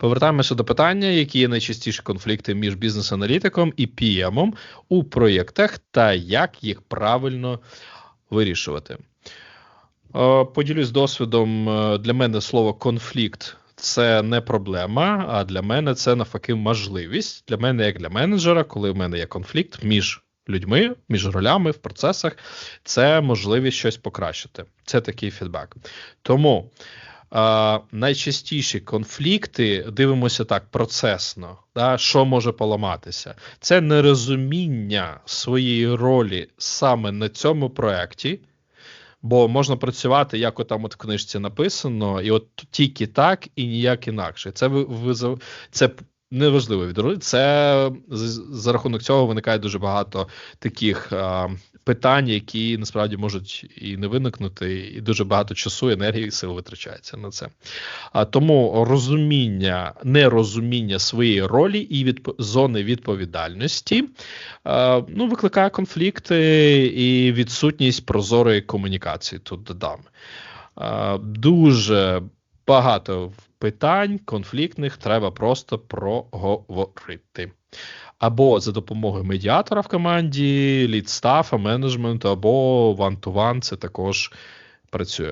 Повертаємося до питання, які є найчастіші конфлікти між бізнес-аналітиком і PM у проєктах, та як їх правильно вирішувати. Е, Поділюсь досвідом. Е, Для мене слово конфлікт це не проблема, а для мене це навпаки можливість. Для мене, як для менеджера, коли в мене є конфлікт між людьми, між ролями в процесах, це можливість щось покращити. Це такий фідбек. Тому найчастіші конфлікти дивимося так процесно, да, що може поламатися. Це нерозуміння своєї ролі саме на цьому проєкті. Бо можна працювати, як там от в книжці написано, і от тільки так, і ніяк інакше. Це ви це неважливо від Це за рахунок цього виникає дуже багато таких а, питань, які насправді можуть і не виникнути, і дуже багато часу, енергії і сил витрачається на це. А тому розуміння, нерозуміння своєї ролі і від зони відповідальності а, ну, викликає конфлікти і відсутність прозорої комунікації. Тут додам. А, дуже багато питань конфліктних треба просто проговорити. Або за допомогою медіатора в команді, лідстафа, менеджменту, або one-to-one це також працює.